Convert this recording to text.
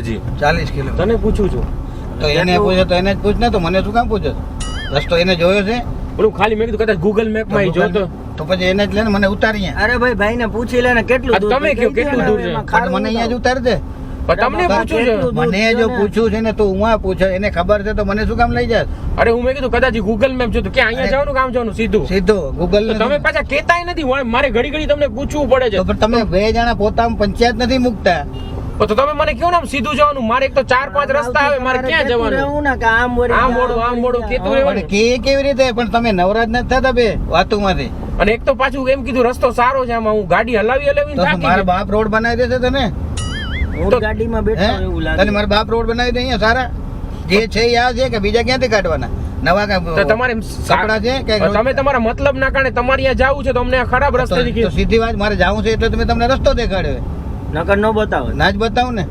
હજી. ચાલીસ કિલો. તને પૂછું છું. તો એને પૂછે તો એને જ પૂછ ને તો મને શું કામ પૂછે? રસ્તો એને જોયો છે? ઓલું ખાલી મેં કીધું કદાચ ગૂગલ મેપમાં જોતો. તો પછી એને જ લે ને મને ઉતારી અરે ભાઈ ભાઈ ને પૂછી લે ને કેટલું દૂર તમે કયો, કેટલું દૂર છે? મને અહીંયા જ ઉતાર. દે પણ તમને પૂછું છે? મને જો પૂછ્યું છે ને તો હું આ પૂછે. એને ખબર છે તો મને શું કામ લઈ જાય? અરે હું મેં કીધું કદાચ ગૂગલ મેપ જોતો. કે અહીંયા જવાનું કામ જવાનું? સીધું. સીધો. ગૂગલ તમે પાછા કેતાય નથી મારે ઘડી ઘડી તમને પૂછવું પડે છે. પણ તમે બે જણા પોતામાં પંચાયત નથી મૂકતા. તો તમે મને કહો ને આમ સીધું જવાનું. મારે એક તો ચાર પાંચ રસ્તા આવે મારે ક્યાં જવાનું? ને કે આમ મોડું, આમ મોડું, કેતું. રહેવાનું. કે કેવી રીતે? પણ તમે નવરાજ નથી થતા બે વાતુમાંથી? અને એક તો પાછું એમ કીધું રસ્તો સારો છે આમાં હું ગાડી હલાવી હલાવી તો મારા બાપ રોડ બનાવી દેશે તને? હું તો- ગાડીમાં બેઠો એવું લાગે. તને મારા બાપ રોડ બનાવી દે અહીંયા સારા? જે છે એ આ છે કે બીજા ક્યાંથી કાઢવાના? નવા તો તમારે કપડાં છે કે તમે તમારા મતલબ ના કારણે તમારે અહીંયા જવું છે તો અમને ખરાબ રસ્તો સીધી વાત મારે જવું છે એટલે તમે તમને રસ્તો દેખાડ્યો. નકર ન બતાવે. ના જ બતાવું ને.